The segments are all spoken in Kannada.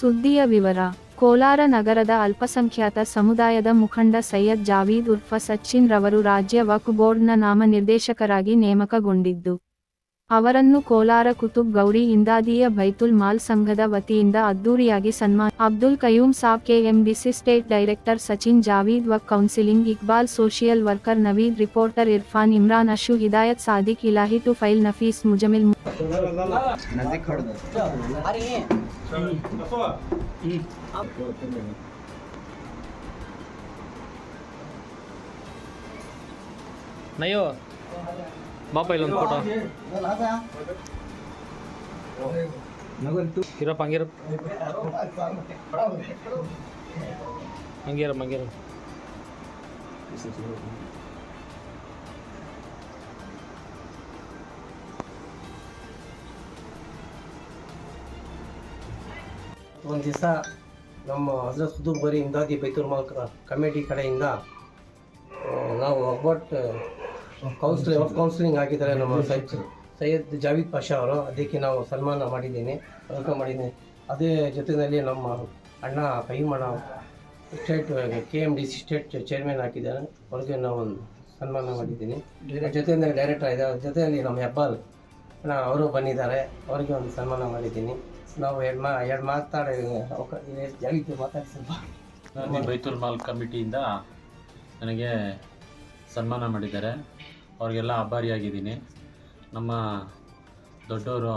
ಸುದ್ದಿಯ ವಿವರ, ಕೋಲಾರ ನಗರದ ಅಲ್ಪಸಂಖ್ಯಾತ ಸಮುದಾಯದ ಮುಖಂಡ ಸೈಯದ್ ಜಾವೀದ್ ಉರ್ಫ ಸಚಿನ್ ರವರು ರಾಜ್ಯ ವಕ್ ಬೋರ್ಡ್ನ ನಾಮನಿರ್ದೇಶಕರಾಗಿ ನೇಮಕಗೊಂಡಿದ್ದು. ಅವರನ್ನು ಕೋಲಾರ ಕುತುಬ್ ಗೌರಿ ಇಂದಾದಿಯ ಬೈತುಲ್ ಮಾಲ್ ಸಂಘದ ವತಿಯಿಂದ ಅದ್ದೂರಿಯಾಗಿ ಸನ್ಮಾನ Abdul Qayyum Sab KMBC state director Sachin Javeed Waqf counselling Iqbal social worker Naveed reporter Irfan Imran Ashu Hidayat Sadiq Ilahi to ಫೈಲ್ ನಫೀಸ್ ಮುಜಮಿಲ್ ನಯೋ ಬಾಪ ಇಲ್ಲೊಂದು ಫೋಟೋ ಇರಪ್ಪ ಹಂಗಿರಪ್ಪ ಹಂಗಿರಪ್ಪ ಹಂಗಿರಪ್ಪ ಒಂದು ದಿವಸ ನಮ್ಮ ಹಜರತ್ ಕುತುಬ್ ಬರೀ ಇಂದಾದಿ ಬೈತುಲ್ ಮಾಲ್ಕ ಕಾಮಿಡಿ ಕಮಿಟಿ ಕಡೆಯಿಂದ ನಾವು ಒಬ್ಬಟ್ಟು ಕೌನ್ಸಿಲಿಂಗ್ ಕೌನ್ಸಿಲಿಂಗ್ ಆಗಿದ್ದಾರೆ ನಮ್ಮ ಸೈಯದ್ ಸೈಯದ್ ಜಾವೀದ್ ಪಾಷಾ ಅವರು. ಅದಕ್ಕೆ ನಾವು ಸನ್ಮಾನ ಮಾಡಿದ್ದೀನಿ ವೆಲ್ಕಮ್ ಮಾಡಿದ್ದೀನಿ. ಅದೇ ಜೊತೆಯಲ್ಲಿ ನಮ್ಮ ಅಣ್ಣ ಕೈಮಣ state K M D C state chairman ಹಾಕಿದ್ದಾರೆ ಅವ್ರಿಗೆ ನಾವು ಒಂದು ಸನ್ಮಾನ ಮಾಡಿದ್ದೀನಿ. ಜೊತೆಯಲ್ಲಿ ಡೈರೆಕ್ಟರ್ ಅವ್ರ ಜೊತೆಯಲ್ಲಿ ನಮ್ಮ ಹೆಬ್ಬಾಲ್ ಅಣ್ಣ ಅವರು ಬಂದಿದ್ದಾರೆ. ಅವರಿಗೆ ಒಂದು ಸನ್ಮಾನ ಮಾಡಿದ್ದೀನಿ. ನಾವು ಎರಡು ಮಾ ಎರಡು ಮಾತಾಡಿ ಜಾಗಿದ್ದು ಮಾತಾಡಿ ಸ್ವಲ್ಪ ಮಾಲ್ ಕಮಿಟಿಯಿಂದ ನನಗೆ ಸನ್ಮಾನ ಮಾಡಿದ್ದಾರೆ. ಅವ್ರಿಗೆಲ್ಲ ಅಭಾರಿಯಾಗಿದ್ದೀನಿ. ನಮ್ಮ ದೊಡ್ಡವರು,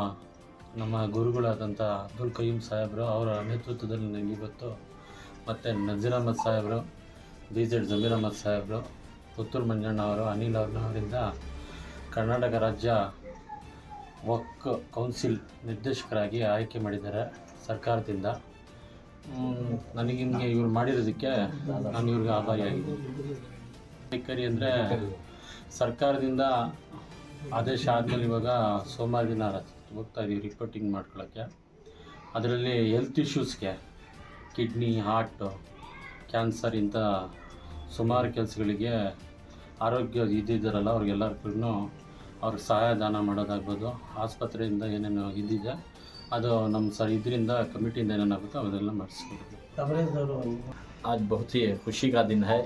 ನಮ್ಮ ಗುರುಗಳಾದಂಥ ಅಬ್ದುಲ್ ಕಯ್ಯೂಮ್ ಸಾಹೇಬರು ಅವರ ನೇತೃತ್ವದಲ್ಲಿ ನನಗೆ ಇವತ್ತು ಮತ್ತು ನಜೀರ್ ಅಹಮದ್ ಸಾಹೇಬರು ಬಿ ಜೆಡ್ ಜಮೀರ್ ಅಹಮದ್ ಸಾಹೇಬರು, ಪುತ್ತೂರು ಮಂಜಣ್ಣ ಅವರು, ಅನಿಲ್ ಅವರಿಂದ ಕರ್ನಾಟಕ ರಾಜ್ಯ ವಕ್ ಕೌನ್ಸಿಲ್ ನಿರ್ದೇಶಕರಾಗಿ ಆಯ್ಕೆ ಮಾಡಿದ್ದಾರೆ ಸರ್ಕಾರದಿಂದ. ನನಗೆ ಇವ್ರು ಮಾಡಿರೋದಕ್ಕೆ ನಾನು ಇವ್ರಿಗೆ ಆಭಾರಿಯಾಗಿದ್ದೀನಿ. ವೈಖರಿ ಅಂದರೆ ಸರ್ಕಾರದಿಂದ ಆದೇಶ ಆದಮೇಲೆ ಇವಾಗ ಸೋಮವಾರ ದಿನ ಹೋಗ್ತಾ ಇದೀವಿ ರಿಪೋರ್ಟಿಂಗ್ ಮಾಡ್ಕೊಳ್ಳೋಕ್ಕೆ ಅದರಲ್ಲಿ ಹೆಲ್ತ್ ಇಶ್ಯೂಸ್ಗೆ ಕಿಡ್ನಿ ಹಾರ್ಟು ಕ್ಯಾನ್ಸರ್ ಇಂಥ ಸುಮಾರು ಕೆಲಸಗಳಿಗೆ ಆರೋಗ್ಯ ಇದ್ದಿದ್ದಾರಲ್ಲ ಅವ್ರಿಗೆಲ್ಲರಿಗೂ ಅವ್ರಿಗೆ ಸಹಾಯದಾನ ಮಾಡೋದಾಗ್ಬೋದು ಆಸ್ಪತ್ರೆಯಿಂದ ಏನೇನು ಇದ್ದಿದೆ ಅದು ನಮ್ಮ ಸ ಇದರಿಂದ ಕಮಿಟಿಯಿಂದ ಏನೇನಾಗುತ್ತೋ ಅದೆಲ್ಲ ಮಾಡಿಸ್ಕೊಡ್ಬೇಕು ತಬರೇಜ್ ಅವರು आज बहुत ही खुशी का दिन है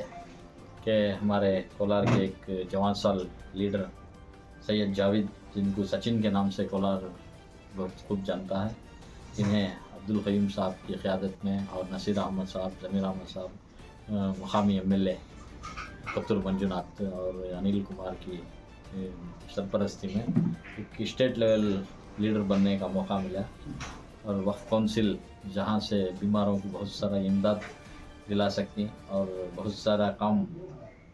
कि हमारे कोलार के एक जवान साल लीडर सैयद जावेद, जिनको सचिन के नाम से कोलार बहुत खूब जानता है इन्हें अब्दुल कयूम साहब की क़्यादत में और नसीर अहमद साहब, जमीर अहमद साहब मुकामी M L A Kattur Manjunath और अनिल कुमार की सरपरस्ती में एक स्टेट लेवल लीडर बनने का मौका मिला। और वक्फ काउंसिल, जहाँ से बीमारों को बहुत सारा इमदाद दिला सकती और बहुत सारा काम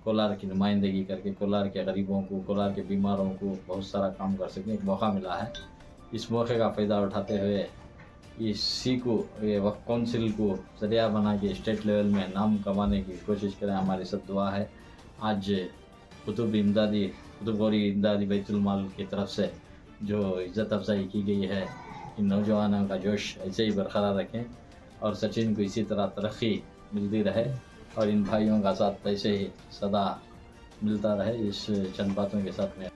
कोलार की नुमाइंदगी करके, कोलार के गरीबों को, कोलार के बीमारों को बहुत सारा काम कर सकते एक मौका मिला है। इस मौके का फ़ायदा उठाते हुए इसी को, ये वक्फ काउंसिल को ज़रिया बना के स्टेट लेवल में नाम कमाने की कोशिश करें। हमारी सब दुआ है। आज कुतुब इमदादी, कुतुब गौरी इमदादी बैतुलमाल की तरफ़ से जो इज़्ज़त अफजाई की गई है, इन नौजवानों का जोश ऐसे ही बरकरार रखें और सचिन को इसी तरह तरक्की मिलती रहे और इन भाइयों का साथ ऐसे ही सदा मिलता रहे, इस चंद बातों के साथ में